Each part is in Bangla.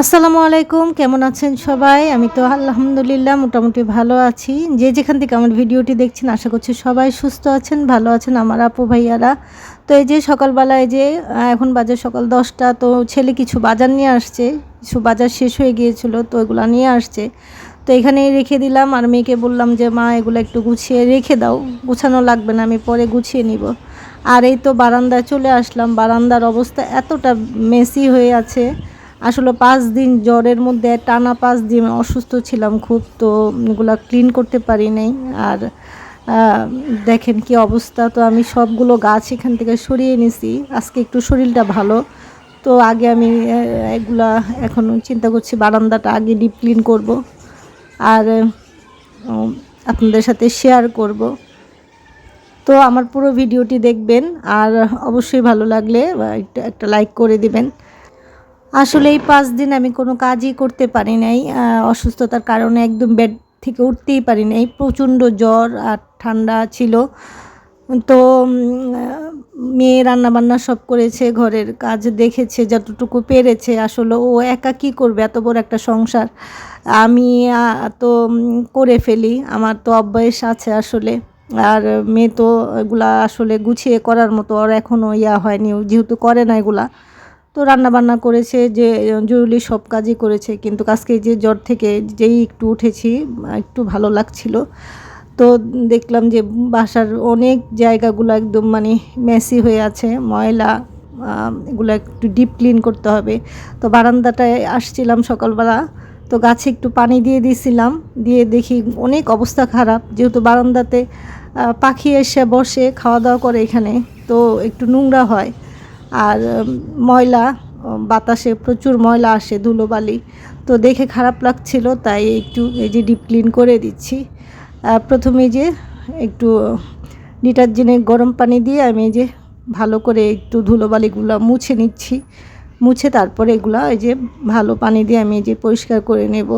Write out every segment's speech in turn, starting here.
আসসালামু আলাইকুম, কেমন আছেন সবাই? আমি তো আলহামদুলিল্লাহ মোটামুটি ভালো আছি। যে যেখান থেকে আমার ভিডিওটি দেখছেন, আশা করছি সবাই সুস্থ আছেন, ভালো আছেন আমার আপু ভাইয়ারা। তো এই যে সকালবেলায় যে এখন বাজার সকাল দশটা, তো ছেলে কিছু বাজার নিয়ে আসছে, কিছু বাজার শেষ হয়ে গিয়েছিল, তো এগুলো নিয়ে আসছে। তো এখানেই রেখে দিলাম আর মেয়েকে বললাম যে, মা, এগুলো একটু গুছিয়ে রেখে দাও, গুছানো লাগবে না, আমি পরে গুছিয়ে নিব। আর এই তো বারান্দায় চলে আসলাম, বারান্দার অবস্থা এতটা মেসি হয়ে আছে। আসলে পাঁচ দিন জ্বরের মধ্যে টানা পাঁচ দিন অসুস্থ ছিলাম খুব, তো এগুলো ক্লিন করতে পারি নাই। আর দেখেন কি অবস্থা, তো আমি সবগুলো গাছ এখান থেকে সরিয়ে নিছি। আজকে একটু শরীরটা ভালো, তো আগে আমি এগুলা এখন চিন্তা করছি বারান্দাটা আগে ডিপ ক্লিন করব। আর আপনাদের সাথে শেয়ার করব। তো আমার পুরো ভিডিওটি দেখবেন, আর অবশ্যই ভালো লাগলে একটা লাইক করে দিবেন। আসলে এই পাঁচ দিন আমি কোনো কাজই করতে পারি নাই অসুস্থতার কারণে একদম বেড থেকে উঠতেই পারি নাই। প্রচণ্ড জ্বর আর ঠান্ডা ছিল। তো মেয়ে রান্নাবান্না সব করেছে, ঘরের কাজ দেখেছে, যতটুকু পেরেছে, আসলে ও একা কী করবে? এত বড় একটা সংসার। আমি তো করে ফেলি। আমার তো অভ্যাস আছে আসলে। আর মেয়ে তো এগুলা আসলে গুছিয়ে করার মতো আর এখনও ইয়া হয়নি যেহেতু করে না এগুলা। তো রান্না বান্না করেছে, যে, জরুরি সব কাজই করেছে, কিন্তু আজকে যে জ্বর থেকে যেই একটু উঠেছি, একটু ভালো লাগছিল। তো দেখলাম যে বাসার অনেক জায়গাগুলো একদম মানে মেসি হয়ে আছে, ময়লা এগুলো একটু ডিপ ক্লিন করতে হবে। তো বারান্দাটায় আসছিলাম সকালবেলা, তো গাছে একটু পানি দিয়ে দিয়েছিলাম দিয়ে দেখি অনেক অবস্থা খারাপ, যেহেতু বারান্দাতে পাখি এসে বসে খাওয়া দাওয়া করে এখানে, তো একটু নোংরা হয়। আর ময়লা বাতাসে প্রচুর ময়লা আসে ধুলোবালি। তো দেখে খারাপ লাগছিল, তাই একটু এই যে ডিপ ক্লিন করে দিচ্ছি। প্রথমে যে একটু ডিটারজেন্টে গরম পানি দিয়ে আমি যে ভালো করে একটু ধুলোবালিগুলো মুছে নিচ্ছি। মুছে তারপরে এগুলো এই যে ভালো পানি দিয়ে আমি এই যে পরিষ্কার করে নেব।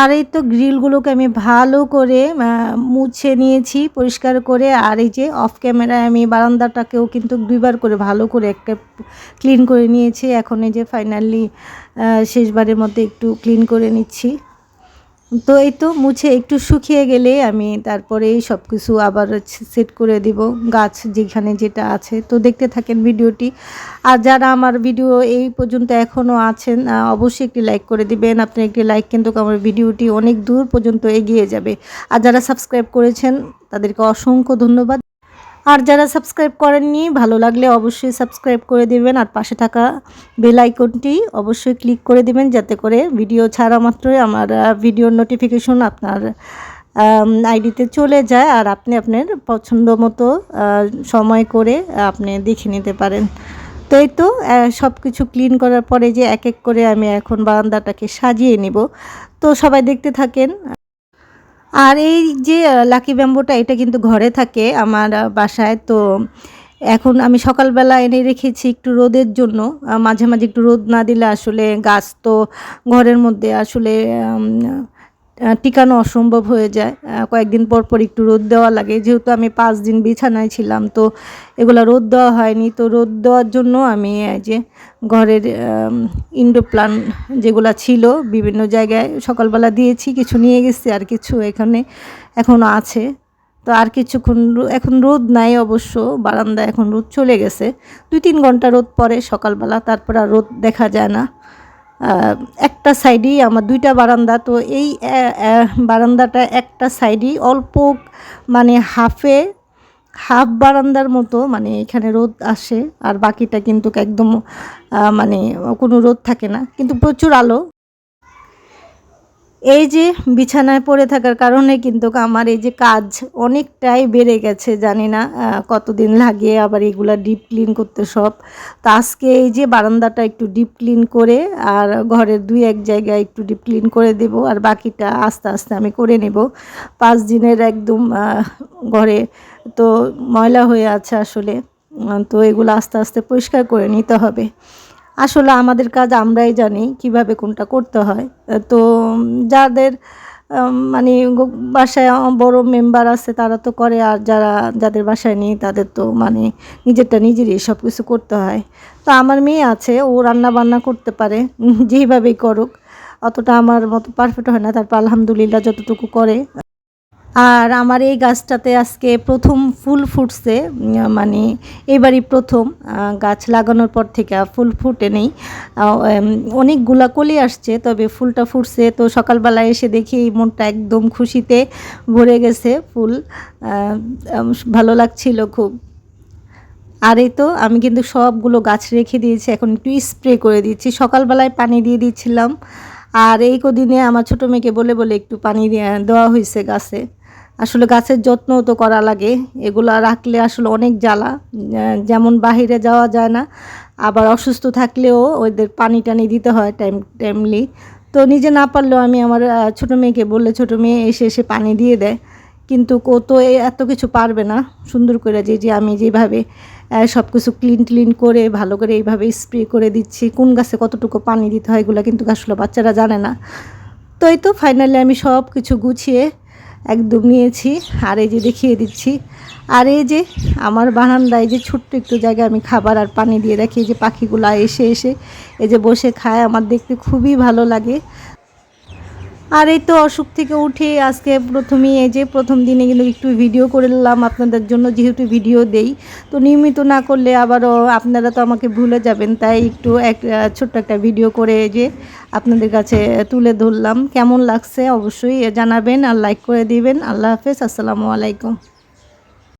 আর এই তো গ্রিলগুলোকে আমি ভালো করে মুছে নিয়েছি, পরিষ্কার করে। আর এই যে অফ ক্যামেরায় আমি বারান্দাটাকেও কিন্তু দুইবার করে ভালো করে একটা ক্লিন করে নিয়েছি। এখন এই যে ফাইনালি শেষবারের মধ্যে একটু ক্লিন করে নিচ্ছি। তো এই তো মুছে একটু শুকিয়ে গেলে আমি তারপরে সব কিছু আবার সেট করে দিব, গাছ যেখানে যেটা আছে। তো দেখতে থাকেন ভিডিওটি। আর যারা আমার ভিডিও এই পর্যন্ত এখনও আছেন অবশ্যই একটি লাইক করে দিবেন। আপনি একটি লাইক কিন্তু আমার ভিডিওটি অনেক দূর পর্যন্ত এগিয়ে যাবে। আর যারা সাবস্ক্রাইব করেছেন, তাদেরকে অসংখ্য ধন্যবাদ। আর যারা সাবস্ক্রাইব করেননি, ভালো লাগলে অবশ্যই সাবস্ক্রাইব করে দেবেন আর পাশে থাকা বেল আইকনটি অবশ্যই ক্লিক করে দেবেন যাতে করে ভিডিও ছাড়া মাত্রই আমার ভিডিওর নোটিফিকেশন আপনার আইডিতে চলে যায় আর আপনি আপনার পছন্দ মতো সময় করে আপনি দেখে নিতে পারেন। তো এই তো সব কিছু ক্লিন করার পরে যে এক এক করে আমি এখন বারান্দাটাকে সাজিয়ে নিব। তো সবাই দেখতে থাকেন আর এই যে লাকি ব্যাম্বোটা এটা কিন্তু ঘরে থাকে আমার বাসায়। তো এখন আমি সকালবেলা এনে রেখেছি একটু রোদের জন্য। মাঝে মাঝে একটু রোদ না দিলে আসলে গাছ তো ঘরের মধ্যে আসলে টিকানো অসম্ভব হয়ে যায়। কয়েকদিন পর পর একটু রোদ দেওয়া লাগে। যেহেতু আমি পাঁচ দিন বিছানায় ছিলাম, তো এগুলো রোদ দেওয়া হয়নি। তো রোদ দেওয়ার জন্য আমি যে ঘরের ইনডো প্লান যেগুলো ছিল, বিভিন্ন জায়গায় সকালবেলা দিয়েছি, কিছু নিয়ে গেছি আর কিছু এখানে এখনও আছে। তো আর কিছুক্ষণ এখন রোদ নাই অবশ্য, বারান্দা এখন রোদ চলে গেছে। দুই তিন ঘণ্টা রোদ পরে সকালবেলা, তারপর আর রোদ দেখা যায় না। একটা সাইডেই আমার দুইটা বারান্দা, তো এই বারান্দাটা একটা সাইডেই অল্প মানে হাফে হাফ বারান্দার মতো মানে এখানে রোদ আসে, আর বাকিটা কিন্তু একদম মানে কোনো রোদ থাকে না, কিন্তু প্রচুর আলো। এই যে বিছানায় পড়ে থাকার কারণে কিন্তু আমার এই যে কাজ অনেকটাই বেড়ে গেছে, জানি না কতদিন লাগে আবার এগুলা ডিপ ক্লিন করতে সব। তো আজকে এই যে বারান্দাটা একটু ডিপ ক্লিন করে আর ঘরের দুই এক জায়গায় একটু ডিপ ক্লিন করে দেব আর বাকিটা আস্তে আস্তে আমি করে নেব। পাঁচ দিনের একদম ঘরে তো ময়লা হয়ে আছে আসলে তো এগুলো আস্তে আস্তে পরিষ্কার করে নিতে হবে। আসলে আমাদের কাজ আমরাই জানি কীভাবে কোনটা করতে হয়। তো যাদের মানে বাসায় বড় মেম্বার আছে তারা তো করে, আর যারা, যাদের বাসায় নেই তাদের তো মানে নিজেরটা নিজেরই সব কিছু করতে হয়। তো আমার মেয়ে আছে, ও রান্না বান্না করতে পারে যেইভাবেই করুক, অতটা আমার মতো পারফেক্ট হয় না, তারপর আলহামদুলিল্লাহ যতটুকু করে। আর আমার এই গাছটাতে আজকে প্রথম ফুল ফুটছে মানে এবারই প্রথম গাছ লাগানোর পর থেকে ফুল ফুটে নেই। আহ, উম, অনেকগুলা কলি আসছে তবে ফুলটা ফুটছে। তো সকালবেলা এসে দেখি মনটা একদম খুশিতে ভরে গেছে ফুল। ভালো লাগছিল খুব। আর এই তো আমি কিন্তু সবগুলো গাছ রেখে দিয়েছি এখন একটু স্প্রে করে দিচ্ছি। সকালবেলায় পানি দিয়ে দিচ্ছিলাম আর এই কদিনে আমার ছোটো মেয়েকে বলে বলে একটু পানি দেওয়া হয়েছে গাছে। আসলে গাছের যত্নও তো করা লাগে। এগুলো রাখলে আসলে অনেক জ্বালা। যেমন বাহিরে যাওয়া যায় না, আবার অসুস্থ থাকলেও ওদের পানি টানি দিতে হয় টাইম টাইমলি। তো নিজে না পারলেও আমি আমার ছোটো মেয়েকে বললে, ছোটো মেয়ে এসে এসে পানি দিয়ে দেয়। কিন্তু কো তো এত কিছু পারবে না। সুন্দর করে যে যে আমি যেভাবে সব কিছু ক্লিন ক্লিন করে, ভালো করে এইভাবে স্প্রে করে দিচ্ছি, কোন গাছে কতটুকু পানি দিতে হয় এগুলো কিন্তু আসলে বাচ্চারা জানে না। তো এই তো ফাইনালি আমি সব কিছু গুছিয়ে একদম নিয়েছি। আর এই যে দেখিয়ে দিচ্ছি। আর এই যে আমার বারান্দায় যে ছোট্ট একটু জায়গায় আমি খাবার আর পানি দিয়ে রাখি, এই যে পাখিগুলো এসে এসে এই যে বসে খায়, আমার দেখতে খুবই ভালো লাগে। আর এই তো অসুখ থেকে উঠে আজকে প্রথমেই এই যে প্রথম দিনে কিন্তু একটু ভিডিও করে নিলাম আপনাদের জন্য, যেহেতু ভিডিও দেই। তো নিয়মিত না করলে আবারও আপনারা তো আমাকে ভুলে যাবেন, তাই একটু এক ছোট্ট একটা ভিডিও করে যে আপনাদের কাছে তুলে ধরলাম। কেমন লাগছে অবশ্যই জানাবেন আর লাইক করে দিবেন। আল্লাহ হাফেজ, আসসালামু আলাইকুম।